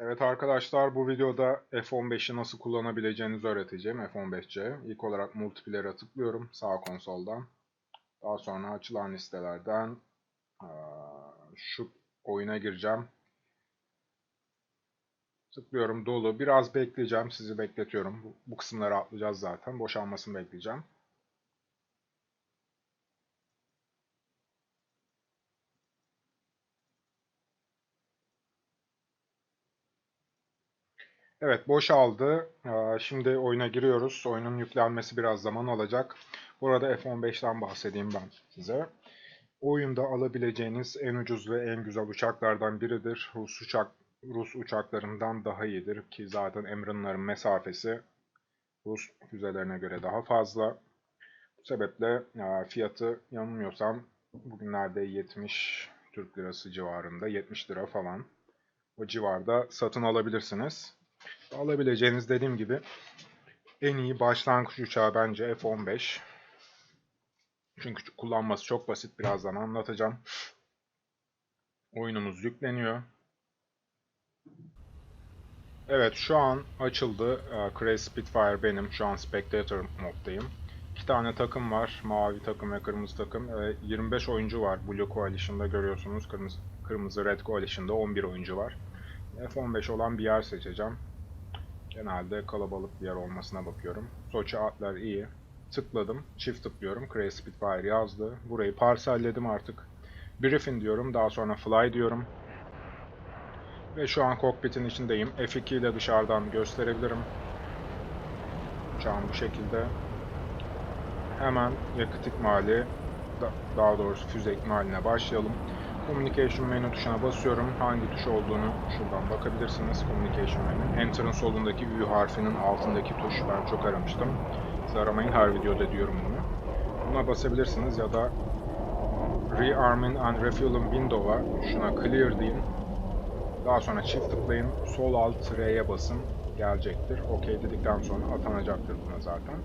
Evet arkadaşlar bu videoda F15'i nasıl kullanabileceğinizi öğreteceğim F15C. İlk olarak multiplayer'a tıklıyorum sağ konsoldan. Daha sonra açılan listelerden şu oyuna gireceğim. Tıklıyorum dolu. Biraz bekleyeceğim. Sizi bekletiyorum. Bu kısımları atlayacağız zaten. Boşalmasını bekleyeceğim. Evet boşaldı. Ee, Şimdi oyuna giriyoruz. Oyunun yüklenmesi biraz zaman alacak. Burada F-15'ten bahsedeyim ben size. Oyunda alabileceğiniz en ucuz ve en güzel uçaklardan biridir. Rus uçak Rus uçaklarından daha iyidir ki zaten Emran'ların mesafesi Rus füzelerine göre daha fazla. Bu sebeple e, fiyatı yanılmıyorsam bugünlerde 70 Türk lirası civarında 70 lira falan. O civarda satın alabilirsiniz. Alabileceğiniz dediğim gibi en iyi başlangıç uçağı bence F-15. Çünkü kullanması çok basit. Birazdan anlatacağım. Oyunumuz yükleniyor. Evet şu an açıldı. Ee, Crazy Spitfire benim. Şu an Spectator moddayım. İki tane takım var. Mavi takım ve kırmızı takım. Ee, 25 oyuncu var. Blue Coalition'da görüyorsunuz. Kırmızı, kırmızı Red Coalition'da 11 oyuncu var. F-15 olan bir yer seçeceğim. Genelde kalabalık bir yer olmasına bakıyorum. Soçi atlar iyi. Tıkladım. Çift tıklıyorum. Crazy Spitfire yazdı. Burayı parselledim artık. Briefing diyorum. Daha sonra fly diyorum. Ve şu an kokpitin içindeyim. F2 ile dışarıdan gösterebilirim. Uçağım bu şekilde. Hemen yakıt ikmali, da- daha doğrusu füze ikmaline başlayalım. Communication menü tuşuna basıyorum. Hangi tuş olduğunu şuradan bakabilirsiniz. Communication menü. Enter'ın solundaki Ü harfinin altındaki tuş. Ben çok aramıştım. Siz aramayın her videoda diyorum bunu. Buna basabilirsiniz ya da Rearming and Refueling Window'a şuna Clear deyin. Daha sonra çift tıklayın. Sol alt R'ye basın. Gelecektir. OK dedikten sonra atanacaktır buna zaten.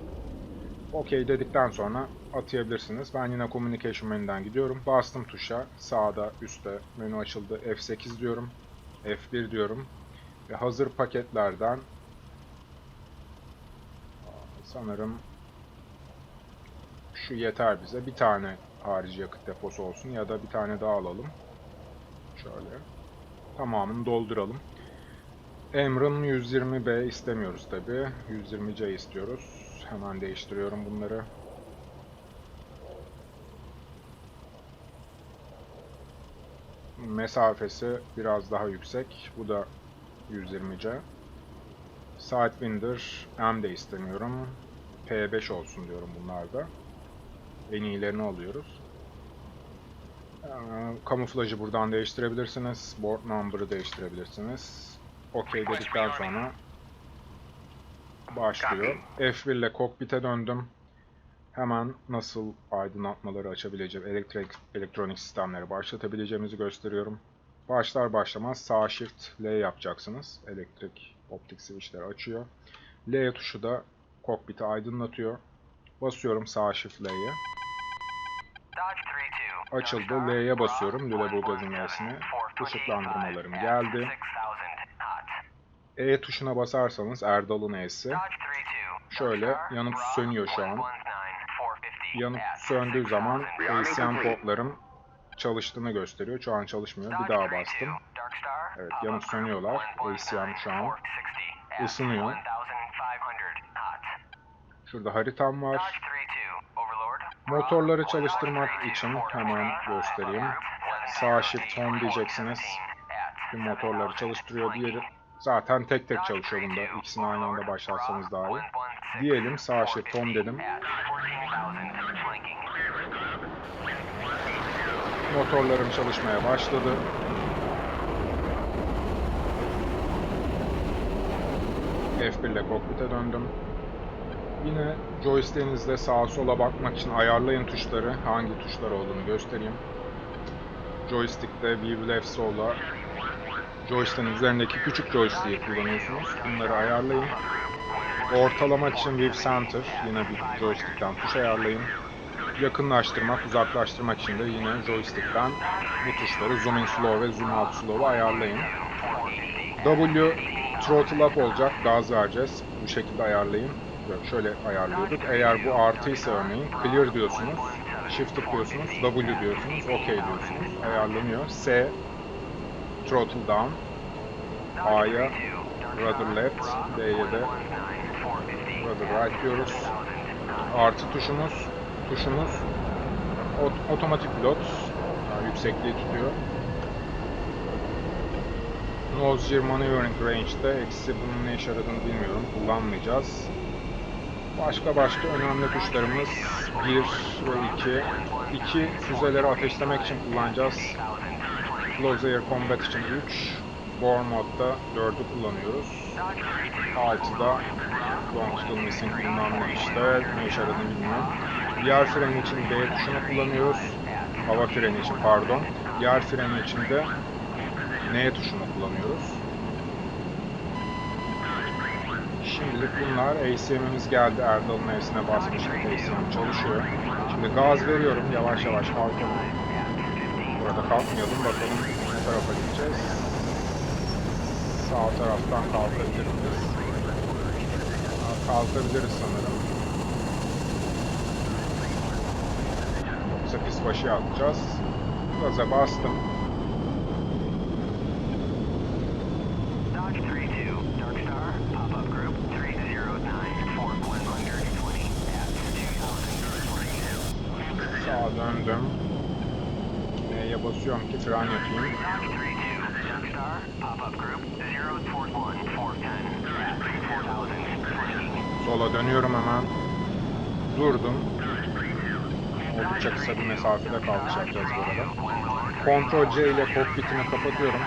OK dedikten sonra atayabilirsiniz. Ben yine Communication menüden gidiyorum. Bastım tuşa. Sağda üstte menü açıldı. F8 diyorum. F1 diyorum. Ve hazır paketlerden sanırım şu yeter bize. Bir tane harici yakıt deposu olsun ya da bir tane daha alalım. Şöyle. Tamamını dolduralım. Emr'ın 120B istemiyoruz tabi. 120C istiyoruz. Hemen değiştiriyorum bunları. Mesafesi biraz daha yüksek. Bu da 120C. Sidewinder M de istemiyorum. P5 olsun diyorum bunlarda. En iyilerini alıyoruz. Ee, Kamuflajı buradan değiştirebilirsiniz. Board number'ı değiştirebilirsiniz. OK dedikten sonra başlıyor. F1 ile kokpite döndüm. Hemen nasıl aydınlatmaları açabileceğim, elektrik elektronik sistemleri başlatabileceğimizi gösteriyorum. Başlar başlamaz sağ shift L yapacaksınız. Elektrik optik switchleri açıyor. L tuşu da kokpiti aydınlatıyor. Basıyorum sağ shift L'ye. Açıldı. L'ye basıyorum. Lüleburgaz Üniversitesi'ne. Işıklandırmalarım geldi. E tuşuna basarsanız Erdal'ın E'si. Şöyle yanıp sönüyor şu an. Yanıp söndüğü zaman ACM portlarım çalıştığını gösteriyor. Şu an çalışmıyor. Bir daha bastım. Evet yanıp sönüyorlar. ACM şu an ısınıyor. Şurada haritam var. Motorları çalıştırmak için hemen göstereyim. Sağ shift home diyeceksiniz. Bir motorları çalıştırıyor. Diğeri zaten tek tek çalışıyor bunda. İkisini aynı anda başlatsanız daha iyi. Diyelim sağ shift home dedim. Motorlarım çalışmaya başladı. F1 ile kokpite döndüm. Yine joystick'inizde sağa sola bakmak için ayarlayın tuşları. Hangi tuşlar olduğunu göstereyim. Joystick'te view left sola joystick'in üzerindeki küçük joystick'i kullanıyorsunuz. Bunları ayarlayın. Ortalamak için view center yine bir joystick'ten tuş ayarlayın. yakınlaştırmak, uzaklaştırmak için de yine joystick'ten bu tuşları zoom in slow ve zoom out slow'u ayarlayın. W throttle up olacak, gaz vereceğiz. Bu şekilde ayarlayın. Şöyle ayarlıyorduk. Eğer bu artıysa örneğin clear diyorsunuz, shift tıklıyorsunuz, W diyorsunuz, OK diyorsunuz. Ayarlanıyor. S throttle down, A'ya rudder left, D'ye de rudder right diyoruz. Artı tuşumuz, tuşumuz ot- otomatik pilot, yani yüksekliği tutuyor. Nose gear maneuvering range'de eksi bunun ne işe yaradığını bilmiyorum. Kullanmayacağız. Başka başka önemli tuşlarımız 1 ve 2. 2 füzeleri ateşlemek için kullanacağız. Close Air Combat için 3. Bore modda 4'ü kullanıyoruz. 6'da Don't Kill Missing bilmem ne işte. Ne işe yaradığını bilmiyorum. Yer freni için B tuşunu kullanıyoruz. Hava freni için pardon. Yer freni için de N tuşunu kullanıyoruz. Şimdilik bunlar. ACM'imiz geldi. Erdal'ın E'sine basmıştık. ACM çalışıyor. Şimdi gaz veriyorum. Yavaş yavaş kalkalım. Burada kalkmayalım. Bakalım ne tarafa gideceğiz. Sağ taraftan kalkabilir miyiz? Kalkabiliriz sanırım. Yoksa pis başı atacağız. Gaza bastım. Dodge 3-2, Dark Star, pop-up group 309, Fort 120 at 2022. Sağa döndüm. Neye basıyorum ki fren yapayım. Dodge 3-2, Dark Star, pop-up group 041, Fort 10 at 4000, flanking. Sola dönüyorum hemen. Durdum. Oldukça kısa bir mesafede yapacağız bu arada. Ctrl C ile kokpitimi kapatıyorum.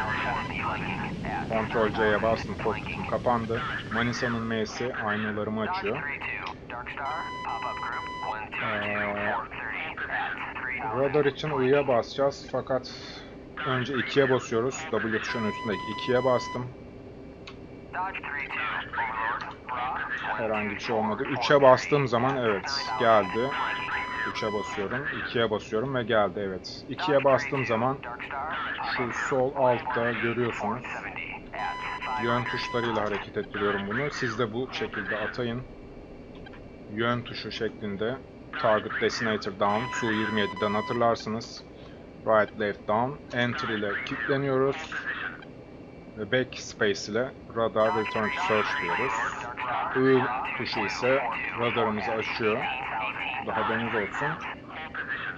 Ctrl C'ye bastım. Kokpitim kapandı. Manisa'nın M'si aynalarımı açıyor. Ee, Radar için I'ya basacağız fakat önce 2'ye basıyoruz. W tuşunun üstündeki 2'ye bastım. Herhangi bir şey olmadı. 3'e bastığım zaman evet geldi. 3'e basıyorum. 2'ye basıyorum ve geldi evet. 2'ye bastığım zaman şu sol altta görüyorsunuz. Yön tuşlarıyla hareket ettiriyorum bunu. Siz de bu şekilde atayın. Yön tuşu şeklinde Target Destinator Down Su-27'den hatırlarsınız. Right Left Down Enter ile kilitleniyoruz. Ve Backspace ile Radar Return to Search diyoruz. I tuşu ise radarımızı açıyor. Daha deniz olsun.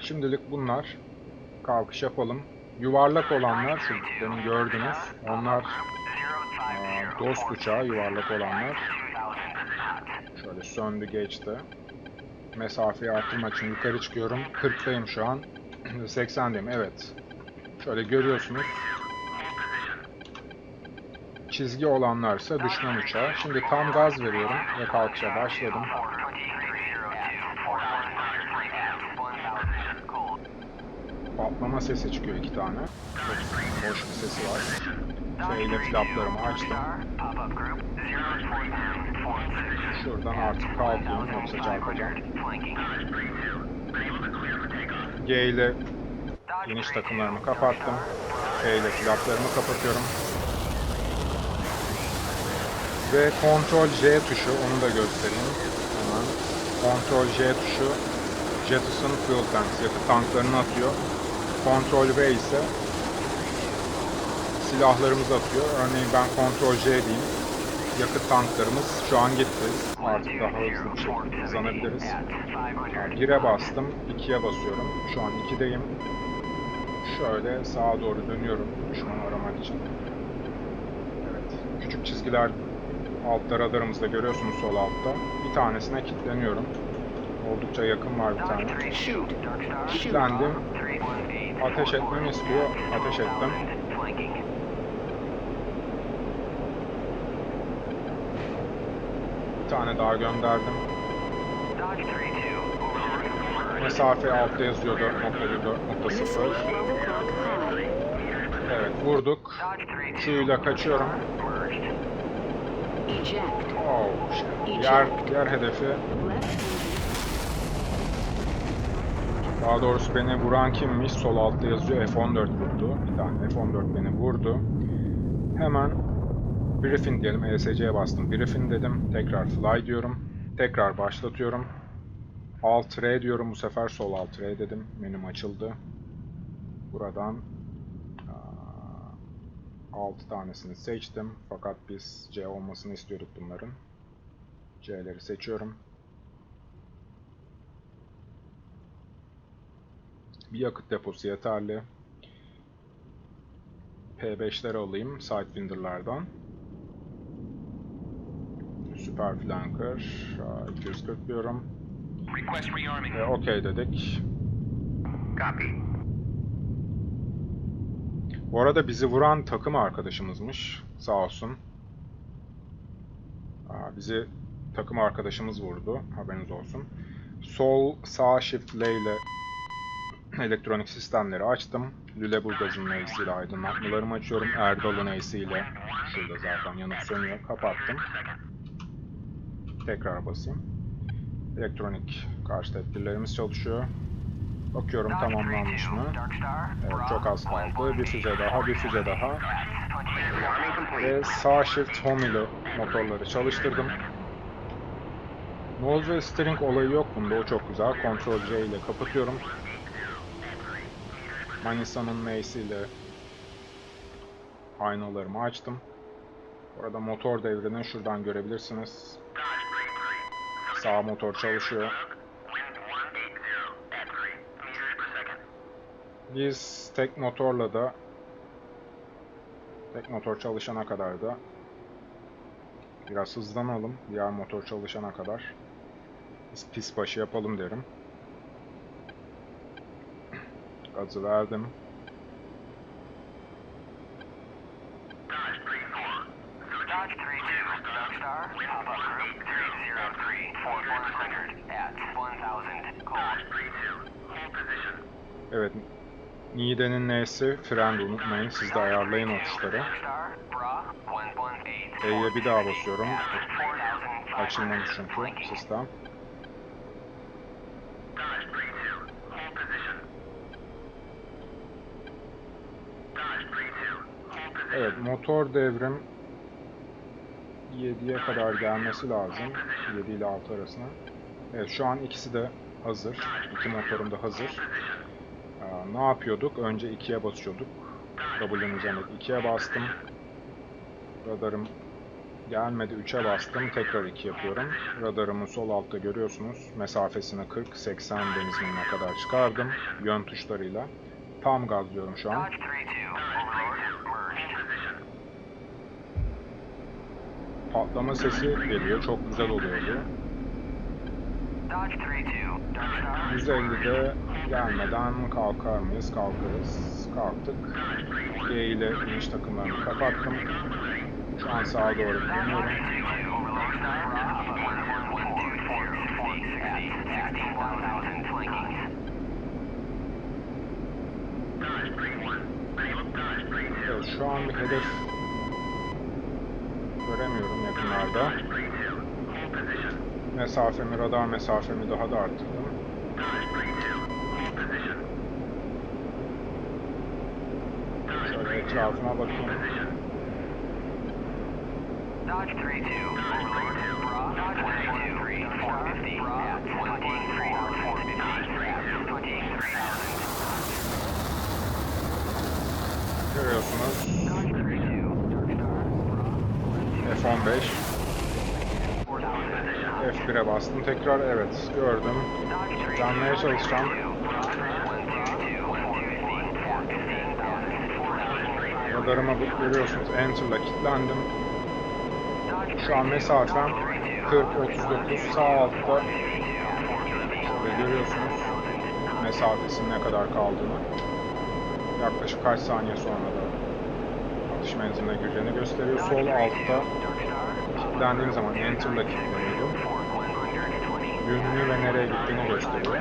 Şimdilik bunlar. Kalkış yapalım. Yuvarlak olanlar, şu benim gördüğünüz, onlar aa, dost uçağı yuvarlak olanlar. Şöyle söndü geçti. Mesafeyi arttırmak için yukarı çıkıyorum. 40'tayım şu an. 80'deyim evet. Şöyle görüyorsunuz. Çizgi olanlarsa düşman uçağı. Şimdi tam gaz veriyorum ve kalkışa başladım. Patlama sesi çıkıyor iki tane. Çok hoş bir sesi var. Şeyle flaplarımı açtım. Şuradan artık kalkıyorum yoksa çarpacağım. G ile iniş takımlarımı kapattım. F ile flaplarımı kapatıyorum. Ve Ctrl J tuşu onu da göstereyim hemen. Ctrl J tuşu Jettison Fuel Tanks yakıt tanklarını atıyor. Ctrl V ise silahlarımızı atıyor. Örneğin ben Ctrl J diyeyim. Yakıt tanklarımız şu an gitti. Artık daha hızlı bir şekilde hızlanabiliriz. Yani 1'e bastım, 2'ye basıyorum. Şu an 2'deyim. Şöyle sağa doğru dönüyorum düşmanı aramak için. Evet, küçük çizgiler altta radarımızda görüyorsunuz sol altta. Bir tanesine kilitleniyorum. Oldukça yakın var bir tane. Kilitlendim. Ateş etmemi istiyor. Ateş ettim. Bir tane daha gönderdim. Mesafe altta yazıyor 4.1, 4.0. Missile 12 o'clock high. Evet vurduk. Şuyla kaçıyorum. Oh, shit. Yer, yer hedefi. Daha doğrusu beni vuran kimmiş? Sol altta yazıyor F14 vurdu. Bir tane F14 beni vurdu. Hemen Briefing diyelim. ESC'ye bastım. Briefing dedim. Tekrar fly diyorum. Tekrar başlatıyorum. Alt R diyorum. Bu sefer sol alt R dedim. Menüm açıldı. Buradan 6 tanesini seçtim. Fakat biz C olmasını istiyorduk bunların. C'leri seçiyorum. Bir yakıt deposu yeterli. P5'leri alayım Sidewinder'lardan. Super Flanker. aa, 240 diyorum. Ve okey dedik. Copy. Bu arada bizi vuran takım arkadaşımızmış. Sağ olsun. Aa, bizi takım arkadaşımız vurdu. Haberiniz olsun. Sol sağ shift L ile elektronik sistemleri açtım. Lüleburgaz'ın neysiyle aydınlatmalarımı açıyorum. Erdal'ın neysiyle şurada zaten yanıp sönüyor. Kapattım. Tekrar basayım. Elektronik karşı tedbirlerimiz çalışıyor. Bakıyorum tamamlanmış mı? Evet, çok az kaldı. Bir füze daha, bir füze daha. Ve sağ shift home ile motorları çalıştırdım. Nose ve steering olayı yok bunda, o çok güzel. Ctrl C ile kapatıyorum. Manisa'nın Mace ile aynalarımı açtım. Bu arada motor devrini şuradan görebilirsiniz. Sağ motor çalışıyor. Biz tek motorla da tek motor çalışana kadar da biraz hızlanalım. Diğer motor çalışana kadar biz pis başı yapalım derim. Gazı verdim. Dodge 3-2, Darkstar, pop-up Evet. Nide'nin N'si fren unutmayın. Siz de ayarlayın 118, E'ye bir daha basıyorum. 4500 Açılmamış çünkü sistem. Evet, motor devrim 7'ye kadar gelmesi lazım. 7 ile 6 arasına. Evet, şu an ikisi de hazır. İki motorum da hazır. Aa, ne yapıyorduk? Önce 2'ye basıyorduk. W'nin üzerindeki 2'ye bastım. Radarım gelmedi 3'e bastım. Tekrar 2 yapıyorum. Radarımı sol altta görüyorsunuz. Mesafesini 40-80 deniz kadar çıkardım. Yön tuşlarıyla. Tam gazlıyorum şu an. Dodge 3-2, Overlord, merged. Patlama sesi geliyor. Çok güzel oluyor bu. Dodge 3-2, Darkstar. 150'de gelmeden kalkar mıyız? Kalkarız. Kalktık. G ile iniş takımlarını kapattım. Şu an sağa doğru dönüyorum. Evet, şu an bir hedef göremiyorum yakınlarda. Mesafemi, radar mesafemi daha da arttırdım. Şöyle etrafıma bakayım. Dodge 3-2, Overlord, bra, Dodge 123, 450, at 23,450, at 23,000. Görüyorsunuz Dodge 3-2, Darkstar, bra, F-15. 4,000. F1'e bastım. Tekrar evet gördüm. Dodge 3-2, Canmaya çalışacağım. Radarıma görüyorsunuz Enter'la kilitlendim. Şu an mesafem 40-39 sağ altta. Şöyle görüyorsunuz mesafesinin ne kadar kaldığını. Yaklaşık kaç saniye sonra da atış menziline gireceğini gösteriyor. Sol altta kilitlendiğim zaman Enter'la kilitleniyorum. Yönünü ve nereye gittiğini gösteriyor.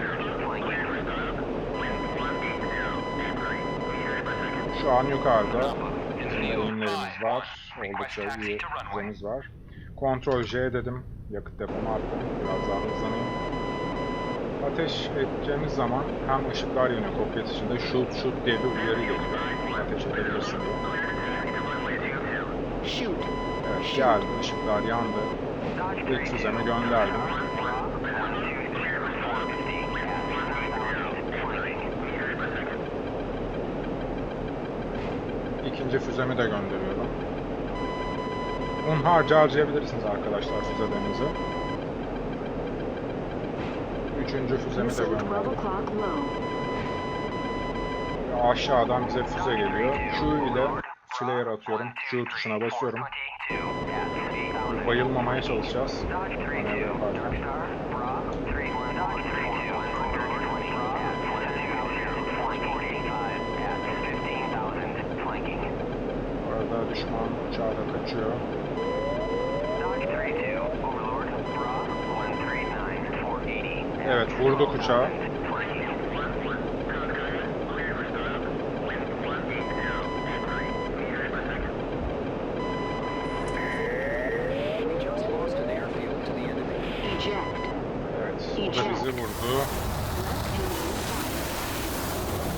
Şu an yukarıda bizim eğimlerimiz var. Oldukça iyi düzeniz var. Ctrl J dedim. Yakıt depomu attım. Biraz daha hızlanayım. ateş edeceğimiz zaman hem ışıklar yanıyor kokpit içinde shoot shoot diye bir uyarı geliyor. Ateş edebilirsin diye. Evet geldi ışıklar yandı. İlk füzemi gönderdim. İkinci füzemi de gönderiyorum. Hunharca harcayabilirsiniz arkadaşlar füzelerinizi. Üçüncü füzemi de Missile 12 gönderdim. Aşağıdan bize füze geliyor. Q ile flare atıyorum. Q tuşuna basıyorum. Bayılmamaya çalışacağız. Arada düşman uçağı da kaçıyor. Evet vurduk uçağı. We just lost an airfield to the enemy. Eject. Evet o da bizi vurdu.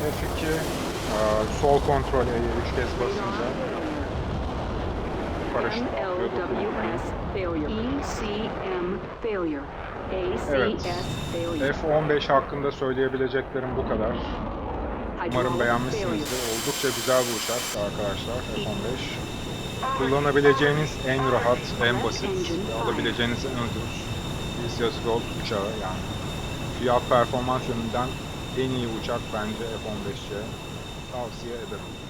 F2 aa, sol kontrol E'ye 3 kez basınca paraşüt. ECM failure. Evet. ACS failure. F-15 hakkında söyleyebileceklerim bu kadar. Umarım beğenmişsinizdir. Oldukça güzel bir uçak arkadaşlar F-15. Kullanabileceğiniz en rahat, en basit, alabileceğiniz en ucuz Business Gold uçağı yani. Fiyat performans yönünden en iyi uçak bence F-15'e tavsiye ederim.